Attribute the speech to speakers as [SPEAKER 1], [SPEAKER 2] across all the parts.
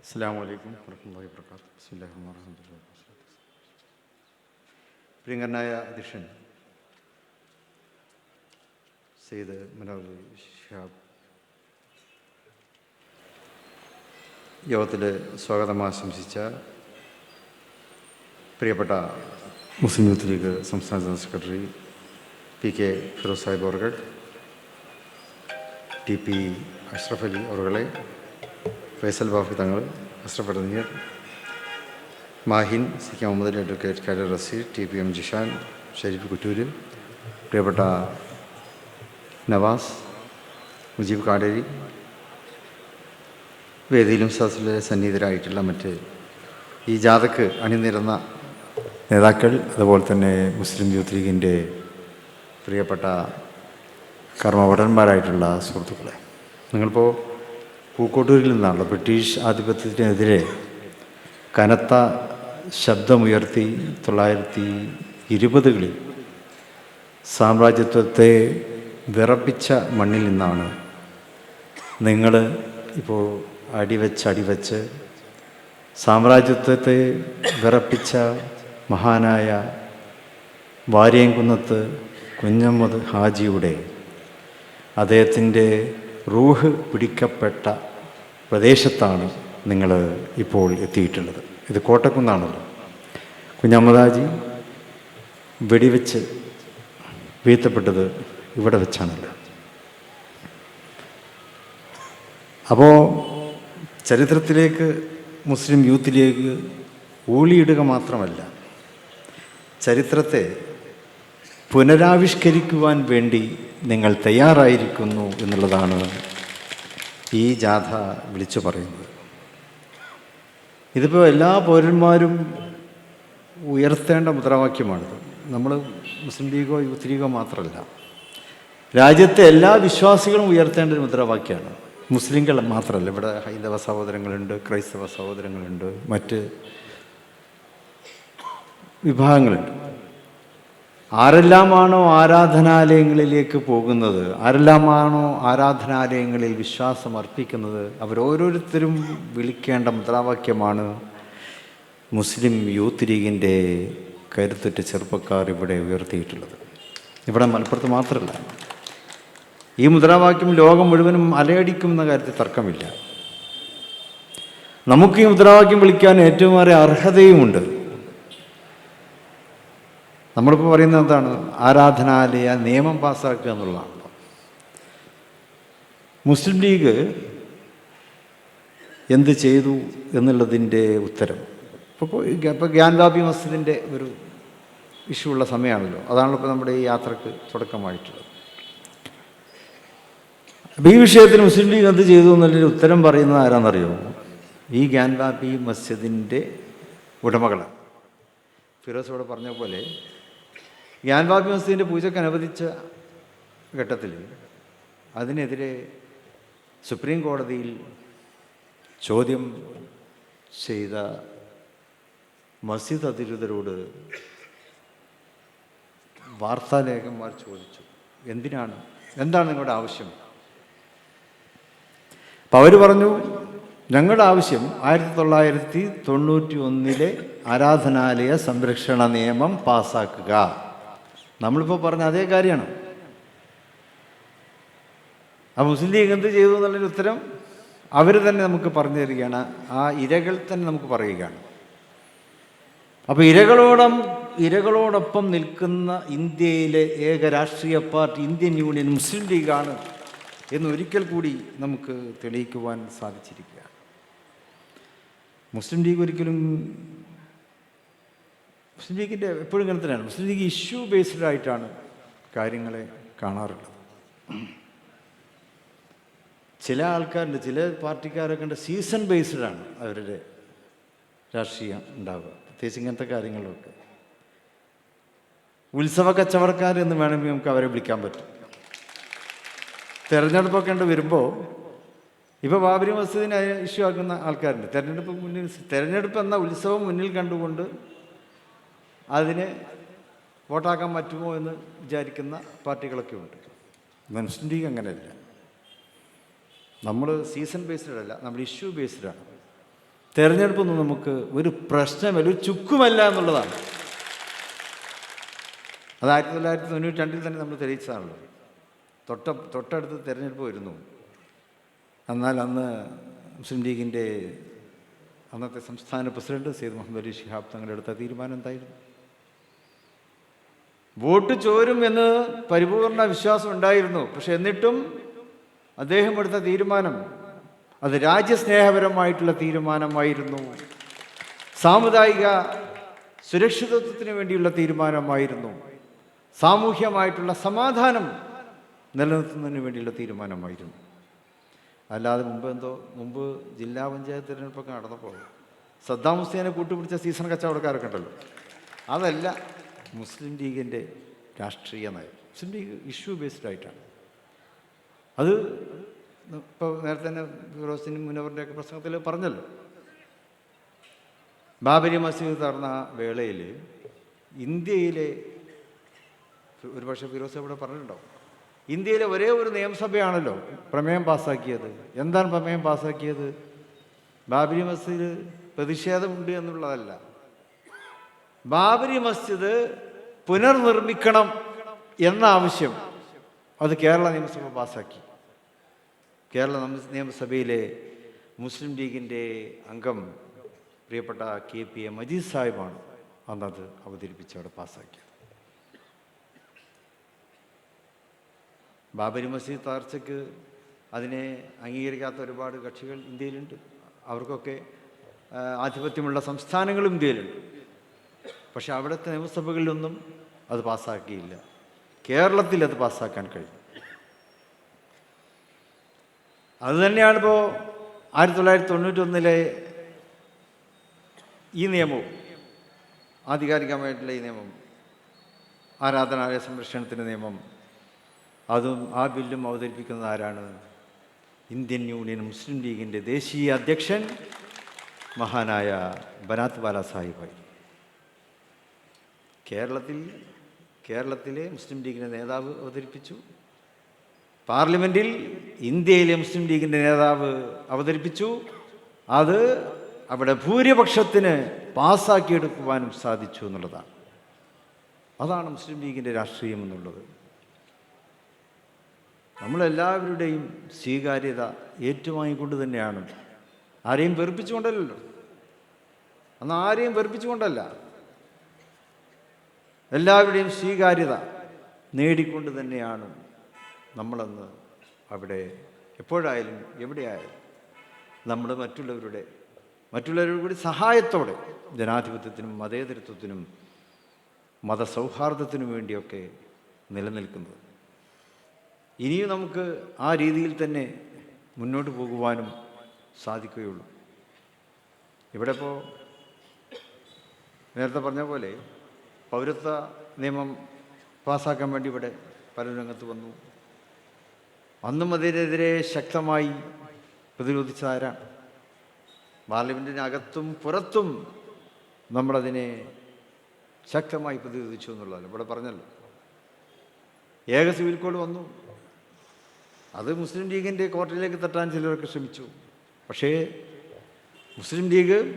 [SPEAKER 1] അസ്സാം വലൈക്കും പ്രിയങ്കരനായ അധ്യക്ഷൻ സെയ്ദ് മുനവർ ഷിഹാബ്. യോഗത്തിൽ സ്വാഗതം ആശംസിച്ച പ്രിയപ്പെട്ട മുസ്ലിം യൂത്ത് ലീഗ് സംസ്ഥാന general secretary P K Firoz Sahib അവർഗഡ് T P Ashraf Ali അവറുകളെ Faisal Babu Thangal Ashraf Mahin C K Muhammad advocate കാര്യ Raseer T P M Jishan Sharif Kuttur പ്രിയപ്പെട്ട നവാസ് മുജീബ് കാടേരി വേദിയിലും സദസ്സിലെ സന്നിഹിതരായിട്ടുള്ള മറ്റ് ഈ ജാഥക്ക് അണിനിരന്ന നേതാക്കൾ അതുപോലെ തന്നെ മുസ്ലിം യൂത്ത് ലീഗിന്റെ പ്രിയപ്പെട്ട കർമ്മഭടന്മാരായിട്ടുള്ള സുഹൃത്തുക്കളെ. നിങ്ങളിപ്പോൾ പൂക്കോട്ടൂരിൽ നിന്നാണല്ലോ ബ്രിട്ടീഷ് ആധിപത്യത്തിനെതിരെ കനത്ത ശബ്ദമുയർത്തി തൊള്ളായിരത്തി ഇരുപതുകളിൽ സാമ്രാജ്യത്വത്തെ വിറപ്പിച്ച മണ്ണിൽ നിന്നാണ് നിങ്ങൾ ഇപ്പോൾ അടിവെച്ച് അടിവെച്ച് സാമ്രാജ്യത്വത്തെ വിറപ്പിച്ച മഹാനായ വാര്യംകുന്നത്ത് കുഞ്ഞമ്മദ് ഹാജിയുടെ അദ്ദേഹത്തിന്റെ റൂഹ് പിടിക്കപ്പെട്ട പ്രദേശത്താണ് നിങ്ങൾ ഇപ്പോൾ എത്തിയിട്ടുള്ളത്. ഇത് കോട്ടക്കുന്നാണല്ലോ. കുഞ്ഞമ്മദാജി വെടിവെച്ച് വീഴ്ത്തപ്പെട്ടത് ഇവിടെ വെച്ചാണല്ലോ. അപ്പോൾ ചരിത്രത്തിലേക്ക് മുസ്ലിം യൂത്തിലേക്ക് ഊളിയിടുക മാത്രമല്ല ചരിത്രത്തെ പുനരാവിഷ്കരിക്കുവാൻ വേണ്ടി നിങ്ങൾ തയ്യാറായിരിക്കുന്നു എന്നുള്ളതാണ് ഈ ജാഥ വിളിച്ചു പറയുന്നത്. ഇതിപ്പോൾ എല്ലാ പൗരന്മാരും ഉയർത്തേണ്ട മുദ്രാവാക്യമാണിത്. നമ്മൾ മുസ്ലിം ലീഗോ യൂത്ത് ലീഗോ മാത്രമല്ല രാജ്യത്തെ എല്ലാ വിശ്വാസികളും ഉയർത്തേണ്ട ഒരു മുദ്രാവാക്യമാണ്. മുസ്ലിങ്ങൾ മാത്രമല്ല ഇവിടെ ഹൈന്ദവ സഹോദരങ്ങളുണ്ട് ക്രൈസ്തവ സഹോദരങ്ങളുണ്ട് മറ്റ് വിഭാഗങ്ങളുണ്ട്. ആരെല്ലാമാണോ ആരാധനാലയങ്ങളിലേക്ക് പോകുന്നത്? ആരെല്ലാമാണോ ആരാധനാലയങ്ങളിൽ വിശ്വാസം അർപ്പിക്കുന്നത്? അവരോരോരുത്തരും വിളിക്കേണ്ട മുദ്രാവാക്യമാണ് മുസ്ലിം യൂത്ത് ലീഗിന്റെ കരുത്തുറ്റ ചെറുപ്പക്കാർ ഇവിടെ ഉയർത്തിയിട്ടുള്ളത്. ഇവിടെ മലപ്പുറത്ത് മാത്രമല്ല. ഈ മുദ്രാവാക്യം ലോകം മുഴുവനും അലയടിക്കുമെന്ന കാര്യത്തിൽ തർക്കമില്ല. നമുക്ക് ഈ മുദ്രാവാക്യം വിളിക്കാൻ ഏറ്റവും ഏറെ അർഹതയുമുണ്ട്. നമ്മളിപ്പോൾ പറയുന്നത് എന്താണ്? ആരാധനാലയ നിയമം പാസ്സാക്കുക എന്നുള്ളതാണ്. മുസ്ലിം ലീഗ് എന്ത് ചെയ്തു എന്നുള്ളതിന്റെ ഉത്തരം. ഇപ്പോൾ ഇപ്പോൾ ഗ്യാൻവാബി മസ്ജിദിന്റെ ഒരു ഇഷ്യൂ ഉള്ള സമയമാണല്ലോ. അതാണല്ലോ ഇപ്പോൾ നമ്മുടെ ഈ യാത്രയ്ക്ക് തുടക്കമായിട്ടുള്ളത്. അപ്പോൾ ഈ വിഷയത്തിൽ മുസ്ലിം ലീഗ് എന്ത് ചെയ്തു എന്നുള്ളൊരു ഉത്തരം പറയുന്നത് ആരാണെന്നറിയോ ഈ ഗ്യാൻവാബി മസ്ജിദിന്റെ ഉടമകളാണ്. ഫിറോസ് ഇവിടെ പറഞ്ഞ പോലെ മസ്ജിദിന്റെ പൂജയ്ക്ക് അനുവദിച്ച ഘട്ടത്തിൽ അതിനെതിരെ സുപ്രീം കോടതിയിൽ ചോദ്യം ചെയ്ത മസ്ജിദ് അധികൃതരോട് വാർത്താലേഖന്മാർ ചോദിച്ചു. എന്തിനാണ്? എന്താണ് നിങ്ങളുടെ ആവശ്യം? അപ്പോൾ അവർ പറഞ്ഞു ഞങ്ങളുടെ ആവശ്യം ആയിരത്തി തൊള്ളായിരത്തി തൊണ്ണൂറ്റി ഒന്നിലെ ആരാധനാലയ സംരക്ഷണ നിയമം പാസ്സാക്കുക നമ്മളിപ്പോൾ പറഞ്ഞ അതേ കാര്യമാണ്. ആ മുസ്ലിം ലീഗ് എന്ത് ചെയ്തു എന്നുള്ളൊരു ഉത്തരം അവർ തന്നെ നമുക്ക് പറഞ്ഞു തരികയാണ്. ആ ഇരകൾ തന്നെ നമുക്ക് പറയുകയാണ്. അപ്പോൾ ഇരകളോടം ഇരകളോടൊപ്പം നിൽക്കുന്ന ഇന്ത്യയിലെ ഏക രാഷ്ട്രീയ പാർട്ടി ഇന്ത്യൻ യൂണിയൻ മുസ്ലിം ലീഗാണ് എന്ന് ഒരിക്കൽ കൂടി നമുക്ക് തെളിയിക്കുവാൻ സാധിച്ചിരിക്കുക മുസ്ലിം ലീഗ് ഒരിക്കലും മുസ്ലിം ലീഗിന്റെ എപ്പോഴും ഇങ്ങനെ തന്നെയാണ്. മുസ്ലിം ലീഗ് ഇഷ്യൂ ബേസ്ഡ് ആയിട്ടാണ് കാര്യങ്ങളെ കാണാറുള്ളത്. ചില ആൾക്കാരുണ്ട് ചില പാർട്ടിക്കാരൊക്കെ ഉണ്ട് സീസൺ ബേസ്ഡാണ് അവരുടെ രാഷ്ട്രീയം ഉണ്ടാവുക. പ്രത്യേകിച്ച് ഇങ്ങനത്തെ കാര്യങ്ങളൊക്കെ ഉത്സവ കച്ചവടക്കാർ എന്ന് വേണമെങ്കിൽ നമുക്ക് അവരെ വിളിക്കാൻ പറ്റും. തെരഞ്ഞെടുപ്പൊക്കെ ഉണ്ട് വരുമ്പോൾ ഇപ്പോൾ ബാബരി മസ്ജിദിനെ ഇഷ്യൂ ആക്കുന്ന ആൾക്കാരുണ്ട്. തെരഞ്ഞെടുപ്പ് മുന്നിൽ തെരഞ്ഞെടുപ്പ് എന്ന ഉത്സവം മുന്നിൽ കണ്ടുകൊണ്ട് അതിനെ വോട്ടാക്കാൻ പറ്റുമോ എന്ന് വിചാരിക്കുന്ന പാർട്ടികളൊക്കെ ഉണ്ട് മുസ്ലിം ലീഗ് അങ്ങനെയല്ല. നമ്മൾ സീസൺ ബേസ്ഡ് അല്ല നമ്മൾ ഇഷ്യൂ ബേസ്ഡാണ് തെരഞ്ഞെടുപ്പൊന്നും നമുക്ക് ഒരു പ്രശ്നമല്ല ഒരു ചുക്കുമല്ല എന്നുള്ളതാണ്. അത് ആയിരത്തി തൊള്ളായിരത്തി തൊണ്ണൂറ്റി രണ്ടിൽ തന്നെ നമ്മൾ തെളിയിച്ചതാണല്ലോ. തൊട്ട തൊട്ടടുത്ത് തെരഞ്ഞെടുപ്പ് വരുന്നു. എന്നാൽ അന്ന് മുസ്ലിം ലീഗിന്റെ അന്നത്തെ സംസ്ഥാന പ്രസിഡന്റ് സെയ്ദ് മുഹമ്മദ് അലി ഷിഹാബ് തങ്ങളുടെ തീരുമാനം എന്തായിരുന്നു? വോട്ട് ചോരും എന്ന് പരിപൂർണ വിശ്വാസം ഉണ്ടായിരുന്നു. പക്ഷെ എന്നിട്ടും അദ്ദേഹം എടുത്ത തീരുമാനം അത് രാജ്യസ്നേഹപരമായിട്ടുള്ള തീരുമാനമായിരുന്നു. സാമുദായിക സുരക്ഷിതത്വത്തിന് വേണ്ടിയുള്ള തീരുമാനമായിരുന്നു. സാമൂഹ്യമായിട്ടുള്ള സമാധാനം നിലനിർത്തുന്നതിന് വേണ്ടിയുള്ള തീരുമാനമായിരുന്നു. അല്ലാതെ മുമ്പ് എന്തോ മുമ്പ് ജില്ലാ പഞ്ചായത്ത് തിരഞ്ഞെടുപ്പൊക്കെ നടന്നപ്പോൾ സദ്ദാം ഹുസൈനെ കൂട്ടുപിടിച്ച സീസൺ കച്ചവടക്കാരൊക്കെ ഉണ്ടല്ലോ. അതല്ല മുസ്ലിം ലീഗിന്റെ രാഷ്ട്രീയ നയം. മുസ്ലിം ലീഗ് ഇഷ്യൂ ബേസ്ഡ് ആയിട്ടാണ്. അത് ഇപ്പോൾ നേരത്തെ തന്നെ ഫിറോസിനും മുനവറിന്റെയൊക്കെ പ്രസംഗത്തിൽ പറഞ്ഞല്ലോ. ബാബരി മസ്ജിദ് തറന്ന വേളയിൽ ഇന്ത്യയിലെ ഒരു പക്ഷേ ഫിറോസ് ഇവിടെ പറഞ്ഞിട്ടുണ്ടാവും. ഇന്ത്യയിലെ ഒരേ ഒരു നിയമസഭയാണല്ലോ പ്രമേയം പാസ്സാക്കിയത് എന്താണ് പ്രമേയം പാസ്സാക്കിയത് ബാബരി മസ്ജിദ് പ്രതിഷേധമുണ്ട് എന്നുള്ളതല്ല. ബാബരി മസ്ജിദ് പുനർനിർമ്മിക്കണം എന്ന ആവശ്യം അത് കേരള നിയമസഭ പാസാക്കി. കേരള നിയമസഭയിലെ മുസ്ലിം ലീഗിന്റെ അംഗം പ്രിയപ്പെട്ട കെ പി എ മജീദ് സാഹിബാണ് അന്നത് അവതരിപ്പിച്ച് അവിടെ പാസ്സാക്കിയത് ബാബരി മസ്ജിദ് തകർച്ചയ്ക്ക് അതിനെ അംഗീകരിക്കാത്ത ഒരുപാട് കക്ഷികൾ ഇന്ത്യയിലുണ്ട്. അവർക്കൊക്കെ ആധിപത്യമുള്ള സംസ്ഥാനങ്ങളും ഇന്ത്യയിലുണ്ട്. പക്ഷെ അവിടുത്തെ നിയമസഭകളിലൊന്നും അത് പാസ്സാക്കിയില്ല. കേരളത്തിൽ അത് പാസ്സാക്കാൻ കഴിഞ്ഞു. അതുതന്നെയാണ് ഇപ്പോൾ ആയിരത്തി തൊള്ളായിരത്തി തൊണ്ണൂറ്റൊന്നിലെ ഈ നിയമവും ആധികാരികമായിട്ടുള്ള ഈ നിയമം ആരാധനാലയ സംരക്ഷണത്തിന്റെ നിയമം അതും ആ ബില്ലും അവതരിപ്പിക്കുന്നത് ആരാണ്? ഇന്ത്യൻ യൂണിയൻ മുസ്ലിം ലീഗിന്റെ ദേശീയ അധ്യക്ഷൻ മഹാനായ ബനാത്ത് ബാല സാഹിബായി കേരളത്തിൽ കേരളത്തിലെ മുസ്ലിം ലീഗിന്റെ നേതാവ് അവതരിപ്പിച്ചു. പാർലമെന്റിൽ ഇന്ത്യയിലെ മുസ്ലിം ലീഗിന്റെ നേതാവ് അവതരിപ്പിച്ചു. അത് അവിടെ ഭൂരിപക്ഷത്തിന് പാസ്സാക്കിയെടുക്കുവാനും സാധിച്ചു എന്നുള്ളതാണ്. അതാണ് മുസ്ലിം ലീഗിന്റെ രാഷ്ട്രീയം എന്നുള്ളത്. നമ്മളെല്ലാവരുടെയും സ്വീകാര്യത ഏറ്റുവാങ്ങിക്കൊണ്ട് തന്നെയാണ്. ആരെയും വെറുപ്പിച്ചുകൊണ്ടല്ലോ അന്ന് ആരെയും വെറുപ്പിച്ചുകൊണ്ടല്ല. എല്ലാവരുടെയും സ്വീകാര്യത നേടിക്കൊണ്ട് തന്നെയാണ് നമ്മളന്ന് അവിടെ എപ്പോഴായാലും എവിടെയായാലും നമ്മൾ മറ്റുള്ളവരുടെ മറ്റുള്ളവരുടെ കൂടി സഹായത്തോടെ ജനാധിപത്യത്തിനും മതേതരത്വത്തിനും മതസൗഹാർദ്ദത്തിനും വേണ്ടിയൊക്കെ നിലനിൽക്കുന്നത്. ഇനിയും നമുക്ക് ആ രീതിയിൽ തന്നെ മുന്നോട്ട് പോകുവാനും സാധിക്കുകയുള്ളൂ. ഇവിടെ ഇപ്പോൾ നേരത്തെ പറഞ്ഞ പോലെ പൗരത്വ നിയമം പാസ്സാക്കാൻ വേണ്ടി ഇവിടെ പല രംഗത്ത് വന്നു. അന്നും അതിനെതിരെ ശക്തമായി പ്രതിരോധിച്ച ആരാണ്? പാർലമെന്റിനകത്തും പുറത്തും നമ്മളതിനെ ശക്തമായി പ്രതിരോധിച്ചു എന്നുള്ളതല്ല. ഇവിടെ പറഞ്ഞല്ലോ. ഏക സിവിൽ കോഡ് വന്നു. അത് മുസ്ലിം ലീഗിന്റെ കോർട്ടിലേക്ക് തട്ടാൻ ചിലരൊക്കെ ശ്രമിച്ചു. പക്ഷേ മുസ്ലിം ലീഗ്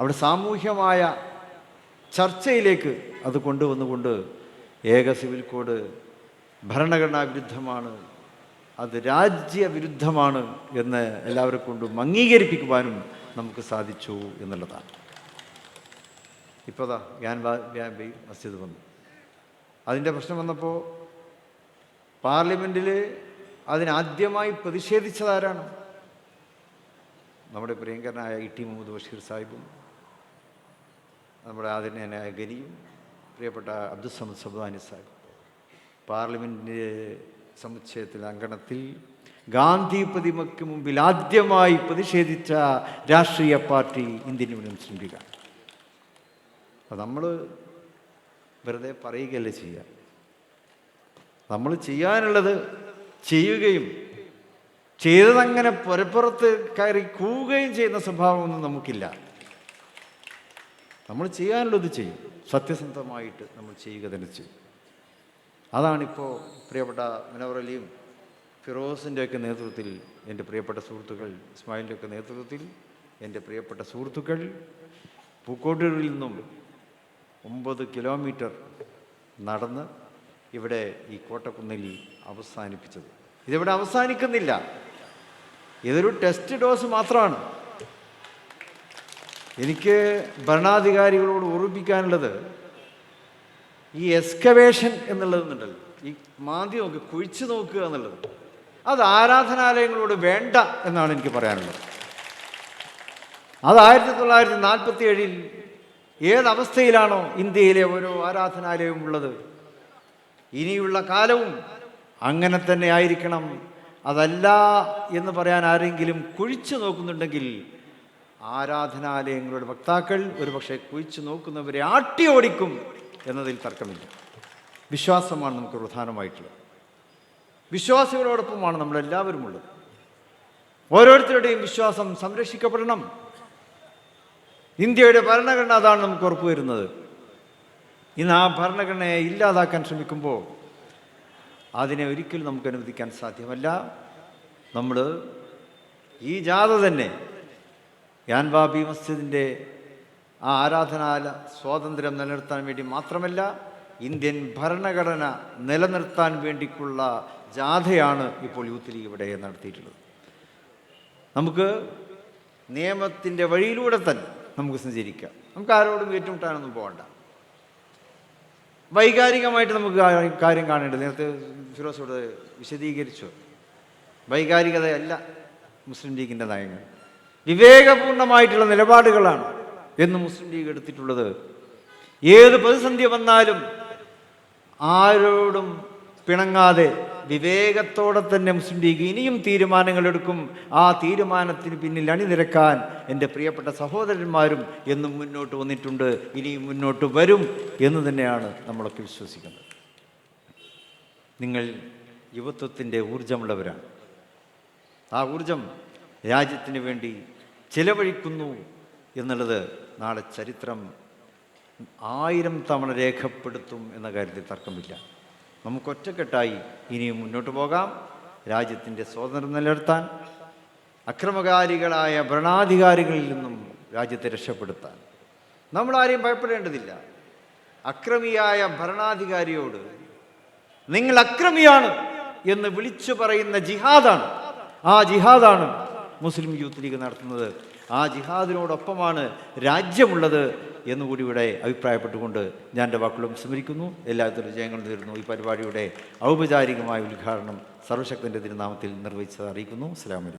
[SPEAKER 1] അവിടെ സാമൂഹ്യമായ ചർച്ചയിലേക്ക് അത് കൊണ്ടുവന്നുകൊണ്ട് ഏക സിവിൽ കോഡ് ഭരണഘടനാ വിരുദ്ധമാണ് അത് രാജ്യവിരുദ്ധമാണ് എന്ന് എല്ലാവരെ കൊണ്ടും അംഗീകരിപ്പിക്കുവാനും നമുക്ക് സാധിച്ചു എന്നുള്ളതാണ്. ഇപ്പോൾ ദാ ഗ്യാൻ ബൈ മസ്ജിദ് വന്നു. അതിന്റെ പ്രശ്നം വന്നപ്പോൾ പാർലമെന്റിൽ അതിനാദ്യമായി പ്രതിഷേധിച്ചതാരാണ്? നമ്മുടെ പ്രിയങ്കരനായ ഇ ടി മുഹമ്മദ് ബഷീർ സാഹിബും നമ്മുടെ ആദരണീയനായ ഗനിയും പ്രിയപ്പെട്ട അബ്ദുസമദ് സബ്ദാനി സാഹിബ്. പാർലമെന്റിന്റെ സമുച്ചയത്തിൽ അങ്കണത്തിൽ ഗാന്ധി പ്രതിമയ്ക്ക് മുമ്പിൽ ആദ്യമായി പ്രതിഷേധിച്ച രാഷ്ട്രീയ പാർട്ടി ഇന്ത്യൻ യൂണിയൻ മുസ്ലിം അപ്പം നമ്മൾ വെറുതെ പറയുകയല്ലേ ചെയ്യുക നമ്മൾ ചെയ്യാനുള്ളത് ചെയ്യുകയും ചെയ്തതങ്ങനെ പുരപ്പുറത്ത് കയറി കൂവുകയും ചെയ്യുന്ന സ്വഭാവമൊന്നും നമുക്കില്ല. നമ്മൾ ചെയ്യാനുള്ളത് ചെയ്യും. സത്യസന്ധമായിട്ട് നമ്മൾ ചെയ്യുക തന്നെ ചെയ്യും. അതാണിപ്പോൾ പ്രിയപ്പെട്ട മിനവറലിയും ഫിറോസിന്റെയൊക്കെ നേതൃത്വത്തിൽ എന്റെ പ്രിയപ്പെട്ട സുഹൃത്തുക്കൾ ഇസ്മായിലിന്റെയൊക്കെ നേതൃത്വത്തിൽ എന്റെ പ്രിയപ്പെട്ട സുഹൃത്തുക്കൾ പൂക്കോട്ടൂരിൽ നിന്നും ഒമ്പത് കിലോമീറ്റർ നടന്ന് ഇവിടെ ഈ കോട്ടക്കുന്നിൽ അവസാനിപ്പിച്ചത്. ഇതിവിടെ അവസാനിക്കുന്നില്ല. ഇതൊരു ടെസ്റ്റ് ഡോസ് മാത്രമാണ്. എനിക്ക് ഭരണാധികാരികളോട് ഓർമ്മിപ്പിക്കാനുള്ളത് ഈ എക്സ്കവേഷൻ എന്നുള്ളതെന്നുണ്ടല്ലോ ഈ മാന്തി നോക്കുക കുഴിച്ചു നോക്കുക എന്നുള്ളത്. അത് ആരാധനാലയങ്ങളോട് വേണ്ട എന്നാണ് എനിക്ക് പറയാനുള്ളത്. അത് ആയിരത്തി തൊള്ളായിരത്തി നാൽപ്പത്തി ഏഴിൽ ഏതവസ്ഥയിലാണോ ഇന്ത്യയിലെ ഓരോ ആരാധനാലയവും ഉള്ളത്? ഇനിയുള്ള കാലവും അങ്ങനെ തന്നെ ആയിരിക്കണം. അതല്ല എന്ന് പറയാൻ ആരെങ്കിലും കുഴിച്ചു നോക്കുന്നുണ്ടെങ്കിൽ ആരാധനാലയങ്ങളുടെ വക്താക്കൾ ഒരുപക്ഷെ കുഴിച്ചു നോക്കുന്നവരെ ആട്ടി ഓടിക്കും എന്നതിൽ തർക്കമില്ല. വിശ്വാസമാണ് നമുക്ക് പ്രധാനമായിട്ടുള്ളത്. വിശ്വാസികളോടൊപ്പമാണ് നമ്മളെല്ലാവരും ഉള്ളത് ഓരോരുത്തരുടെയും വിശ്വാസം സംരക്ഷിക്കപ്പെടണം. ഇന്ത്യയുടെ ഭരണഘടന അതാണ് നമുക്ക് ഉറപ്പുവരുന്നത്. ഇന്ന് ആ ഭരണഘടനയെ ഇല്ലാതാക്കാൻ ശ്രമിക്കുമ്പോൾ അതിനെ ഒരിക്കലും നമുക്ക് അനുവദിക്കാൻ സാധ്യമല്ല. നമ്മൾ ഈ ജാഥ തന്നെ യാൻവാബി മസ്ജിദിന്റെ ആ ആരാധനാല സ്വാതന്ത്ര്യം നിലനിർത്താൻ വേണ്ടി മാത്രമല്ല ഇന്ത്യൻ ഭരണഘടന നിലനിർത്താൻ വേണ്ടിക്കുള്ള ജാഥയാണ് ഇപ്പോൾ യൂത്ത് ലീഗ് ഇവിടെ നടത്തിയിട്ടുള്ളത്. നമുക്ക് നിയമത്തിന്റെ വഴിയിലൂടെ തന്നെ നമുക്ക് സഞ്ചരിക്കാം. നമുക്ക് ആരോടും ഏറ്റുമുട്ടാനൊന്നും പോകണ്ട. വൈകാരികമായിട്ട് നമുക്ക് കാര്യം കാണേണ്ടത് നേരത്തെ ഫിറോസോട് വിശദീകരിച്ചു. വൈകാരികതയല്ല മുസ്ലിം ലീഗിന്റെ നയങ്ങൾ. വിവേകപൂർണമായിട്ടുള്ള നിലപാടുകളാണ് എന്ന് മുസ്ലിം ലീഗ് എടുത്തിട്ടുള്ളത്. ഏത് പ്രതിസന്ധി വന്നാലും ആരോടും പിണങ്ങാതെ വിവേകത്തോടെ തന്നെ മുസ്ലിം ലീഗ് ഇനിയും തീരുമാനങ്ങൾ എടുക്കും. ആ തീരുമാനത്തിന് പിന്നിൽ അണിനിരക്കാൻ എന്റെ പ്രിയപ്പെട്ട സഹോദരന്മാരും എന്നും മുന്നോട്ട് വന്നിട്ടുണ്ട്. ഇനിയും മുന്നോട്ട് വരും എന്ന് തന്നെയാണ് നമ്മളൊക്കെ വിശ്വസിക്കുന്നത്. നിങ്ങൾ യുവത്വത്തിന്റെ ഊർജമുള്ളവരാണ് ആ ഊർജം രാജ്യത്തിന് വേണ്ടി ചിലവഴിക്കുന്നു എന്നുള്ളത് നാളെ ചരിത്രം ആയിരം തവണ രേഖപ്പെടുത്തും എന്ന കാര്യത്തിൽ തർക്കമില്ല. നമുക്ക് ഒറ്റക്കെട്ടായി ഇനിയും മുന്നോട്ട് പോകാം. രാജ്യത്തിന്റെ സ്വാതന്ത്ര്യം നിലനിർത്താൻ അക്രമകാരികളായ ഭരണാധികാരികളിൽ നിന്നും രാജ്യത്തെ രക്ഷപ്പെടുത്താൻ. നമ്മളാരെയും ഭയപ്പെടേണ്ടതില്ല. അക്രമിയായ ഭരണാധികാരിയോട് നിങ്ങൾ അക്രമിയാണ് എന്ന് വിളിച്ചു പറയുന്ന ജിഹാദാണ്. ആ ജിഹാദാണ് മുസ്ലിം യൂത്ത് ലീഗ് നടത്തുന്നത്. ആ ജിഹാദിനോടൊപ്പമാണ് രാജ്യമുള്ളത് എന്നുകൂടി ഇവിടെ അഭിപ്രായപ്പെട്ടുകൊണ്ട് ഞാൻ എന്റെ വാക്കുകളും സ്മരിക്കുന്നു എല്ലാത്തിനും ജയങ്ങൾ നേരുന്നു. ഈ പരിപാടിയുടെ ഔപചാരികമായ ഉദ്ഘാടനം സർവശക്തന്റെ തിരുനാമത്തിൽ നിർവഹിച്ചത് അറിയിക്കുന്നു. അലൈക്കും.